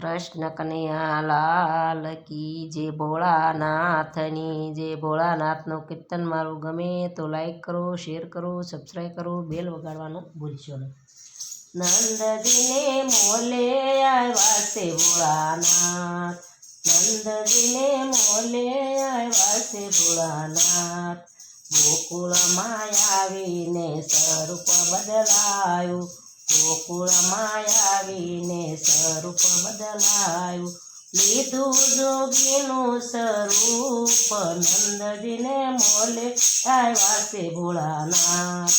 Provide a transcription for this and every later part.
કૃષ્ણ કનૈયા લાલ કી જે ભોળાનાથની, જે ભોળાનાથનું કીર્તન મારું ગમે તો લાઈક કરો શેર કરો સબસ્ક્રાઈબ કરો બેલ વગાડવાનું ભૂલશો નહીં. નંદજીને મોલે આવ્યા છે ભોળાનાથ. નંદજીને મોલે આવ્યા છે ભોળાનાથ. ગોકુળમાં આવીને સ્વરૂપ બદલાયું. ગોકુળમાં આવીને સ્વરૂપ બદલાયું. લીધું જોગીનું સ્વરૂપ, નંદજીને મોલે આવ્યા છે ભોળાનાથ.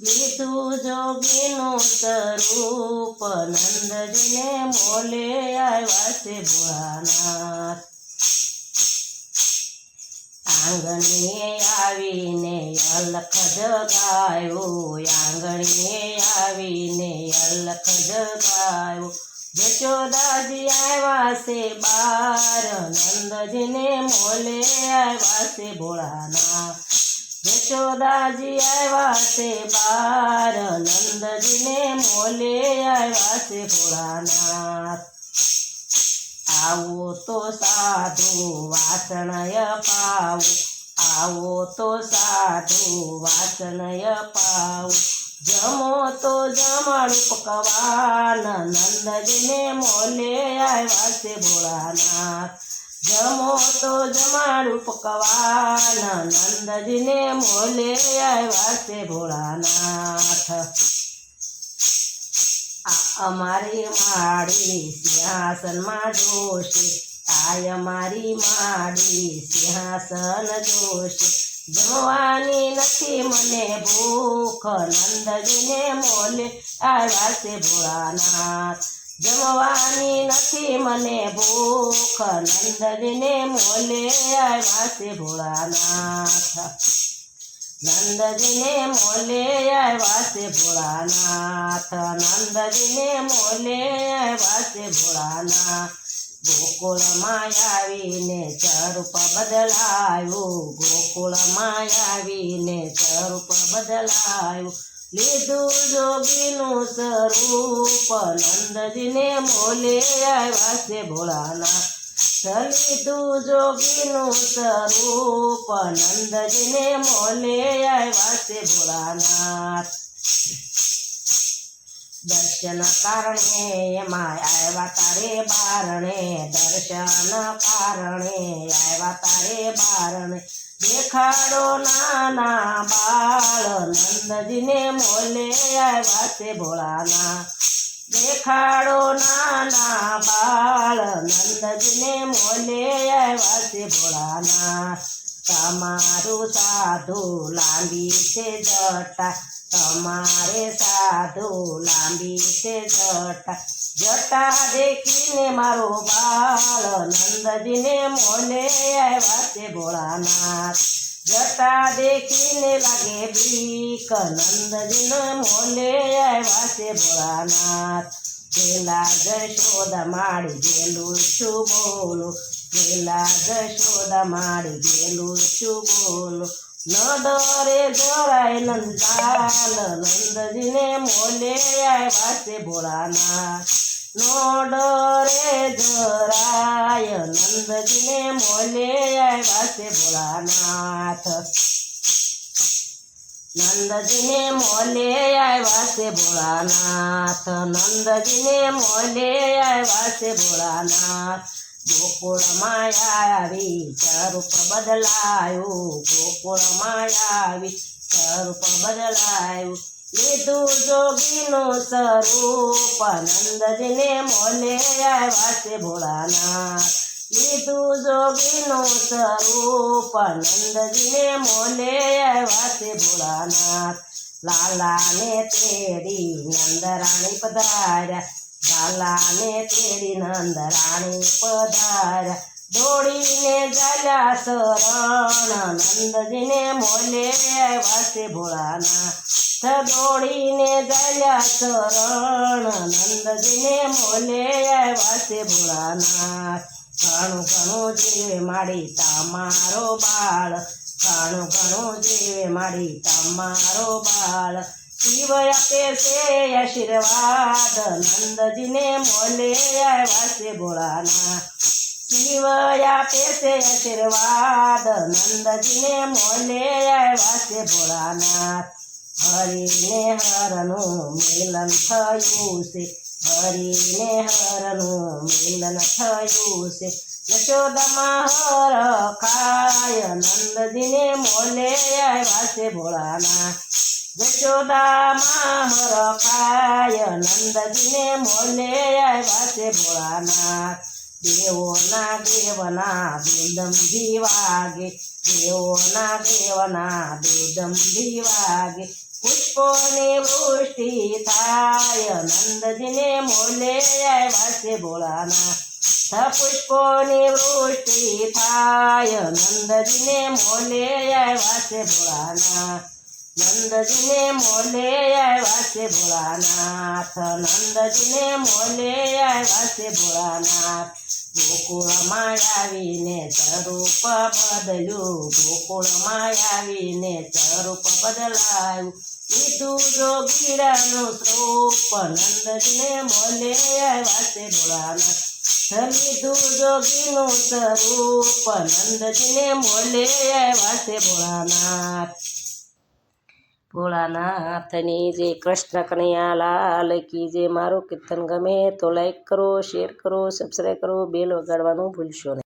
લીધું જોગીનું સ્વરૂપ, નંદજીને મોલે આવ્યા છે ભોળાનાથ. આંગણીએ આવીને અલખ જગાયો આંગણીએ આવીને અલખ જગાયો યશોદાજી આવ્યા છે બાર, નંદજીને મોલે આવ્યા છે ભોળાના. યશોદાજી આવ્યા છે બાર, નંદજીને મોલે આવ્યા છે ભોળાનાથ આવો તો સાધુ વાસણય પાવું. આવો તો સાધુ વાસનય પાવ જમો તો જમાડું પકવાના નંદજીને મોલે આવ્યા છે ભોળાનાથ. જમો તો જમાડું પકવાના નંદજીને મોલે આવ્યા છે ભોળાનાથ. અમારી માડી સિંહાસનમાં જોશે. આ મારી માડી સિંહાસન જોશ. જમવાની નથી મને ભૂખ, નંદજીને મોલે. આવ્યા છે ભોળાનાથ. જમવાની નથી મને ભૂખ, નંદજીને મોલે. આવ્યા છે ભોળાનાથ. નંદજીને મોલે આવ્યા છે ભોળાનાથ. નંદજીને મોલે આવ્યા છે ભોળાનાથ. ગોકુળમાં આવીને સ્વરૂપ બદલાયું. ગોકુળમાં આવીને સ્વરૂપ બદલાયું. લીધું જોગીનું સ્વરૂપ, નંદજીને મોલે આવ્યા છે ભોળાનાથ લીધું જોગીનું સ્વરૂપ, નંદજીને મોલે આવ્યા છે ભોળાનાથ. દર્શન કારણે એમાં આવ્યા તારે બારણે, દર્શન કારણે આવ્યા તારે બારણે. દેખાડો નાના બાળ, નંદજીને મોલે આવ્યા છે ભોળાના. દેખાડો નાના બાળ, નંદજીને મોલે આવ્યા છે ભોળાના. તમારું સાધુ લાંબી છે જટા, તમારે સાધુ લાંબી છે જટા. જટા દેખીને મારો બાળ નંદજીને મોને આવ્યા છે ભોળાનાથ. જટા દેખીને લાગે બીક, નંદજીને મોને આવ્યા છે ભોળાનાથ. પેલા જશોદા માડી ગયેલું છું બોલું પેલા જશોદા માડી ગયેલું છું બોલું? ન ડરે જરાય નંદાલ, નંદજીને મોલે આવ્યા છે ભોળાનાથ. નો ડરે જરાય નંદજીને મોલે આવ્યા છે ભોળાનાથ. નંદજીને મોલે આવ્યા છે ભોળાનાથ. નંદજીને મોલે આવ્યા છે ભોળાનાથ. ગોકુળમાં આવી સ્વરૂપ બદલાયું ગોકુળમાં આવી સ્વરૂપ બદલાયું લીધું જોગીનું સ્વરૂપ નંદજીને મોલે આવ્યા છે ભોળાનાથ લીધું જોગીનું સ્વરૂપ નંદજીને મોલે આવ્યા છે ભોળાનાથ લાલાને તેરી નંદરાણી પધાર્યા લાલાને તેડી નંદરાણી પધાર્યા દોડીને ચાલ્યા શરણ નંદજીને મોલે આવ્યા છે ભોળાનાથ દોડીને ચાલ્યા શરણ નંદજીને મોલે આવ્યા છે ભોળાનાથ ઘણું ઘણું જીવે માડી તમારો બાળ ઘણું ઘણું જીવે માડી તમારો બાળ શિવ આપે છે આશીર્વાદ, નંદજીને મોલે આવ્યા છે ભોળાના. શિવ આપે છે આશીર્વાદ, નંદજીને મોલે આવ્યા છે ભોળાનાથ હરિને હરનું મિલન થયું છે. હરિને હરનું મિલન થયું છે યશોદામાં હર ખાય નંદજીને મોલે આવ્યા છે ભોળાના યશોદામાં હર ખાય નંદજીને મોલે આવ્યા છે ભોળાનાથ દેવોના દેવના બેદમ વાગે દેવોના દેવના બેદમ વાગે પુષ્પોની વૃષ્ટિ થાય, નંદજીને મોલે છે ભોળાના થ પુષ્પોની વૃષ્ટિ થાય, નંદજીને મોલે વાસે ભોળાના નંદજીને મોલે વાસે ભોળાનાથ નંદજીને મોલે વાસે ભોળાનાથ ગોકુળમાં આવીને સ્વરૂપ બદલ્યું. ગોકુળમાં આવીને સ્વરૂપ બદલાયું. લીધું જોગીરાનું સ્વરૂપ. નંદજીને મોલે વાસે છે ભોળાનાથ લીધું જોગીનું સ્વરૂપ. નંદજીને મોલે આવ્યા ભોળાનાથ ભોળાનાથની જે કૃષ્ણ કનૈયા, લાલ કી જે મારું કીર્તન ગમે તો લાઈક કરો શેર કરો સબસ્ક્રાઈબ કરો બેલ વગાડવાનું ભૂલશો નહીં.